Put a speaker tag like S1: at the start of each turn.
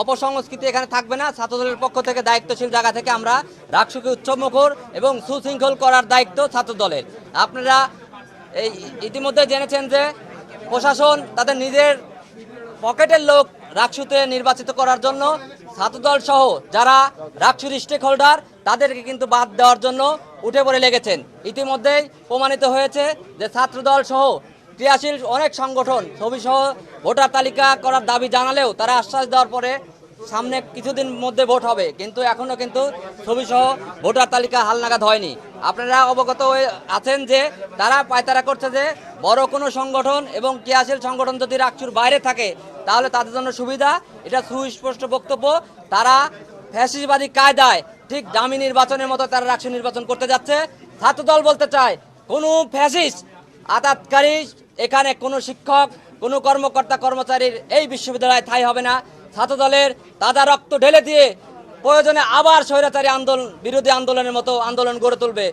S1: অপসংস্কৃতি এখানে থাকবে না। ছাত্রদলের পক্ষ থেকে দায়িত্বশীল জায়গা থেকে আমরা রাকসুকে উচ্চমুখর এবং সুশৃঙ্খল করার দায়িত্ব ছাত্রদলের। আপনারা এই ইতিমধ্যে জেনেছেন যে প্রশাসন তাদের নিজের পকেটের লোক রাকসুতে নির্বাচিত করার জন্য ছাত্রদল সহ যারা রাকসুর স্টেক হোল্ডার তাদেরকে কিন্তু বাদ দেওয়ার জন্য উঠে পড়ে লেগেছেন। ইতিমধ্যেই প্রমাণিত হয়েছে যে ছাত্রদল সহ ক্রিয়াশীল অনেক সংগঠন ছবি সহ ভোটার তালিকা করার দাবি জানালেও তারা আশ্বাস দেওয়ার পরে সামনে কিছুদিন মধ্যে ভোট হবে। কিন্তু এখনও কিন্তু ছবি সহ ভোটার তালিকা হালনাগাদ হয়নি। আপনারা অবগত হয়ে আছেন যে তারা পায়তারা করছে যে বড় কোনো সংগঠন এবং ক্রিয়াশীল সংগঠন যদি রাকচুর বাইরে থাকে, তাহলে তাদের জন্য সুবিধা। এটা সুস্পষ্ট বক্তব্য। তারা ফ্যাসিসবাদী কায়দায় ঠিক দামি নির্বাচনের মতো তারা রাকসু নির্বাচন করতে যাচ্ছে। ছাত্রদল বলতে চায়, কোনো ফ্যাসিস্ট, আতাতকারী এখানে কোনো শিক্ষক, কোনো কর্মকর্তা, কর্মচারীর এই বিশ্ববিদ্যালয়ে ঠাই হবে না। ছাত্র দলের তাজা রক্ত ঢেলে দিয়ে প্রয়োজনে আবার স্বৈরাচারী আন্দোলন, বিরোধী আন্দোলনের মতো আন্দোলন গড়ে তুলবে।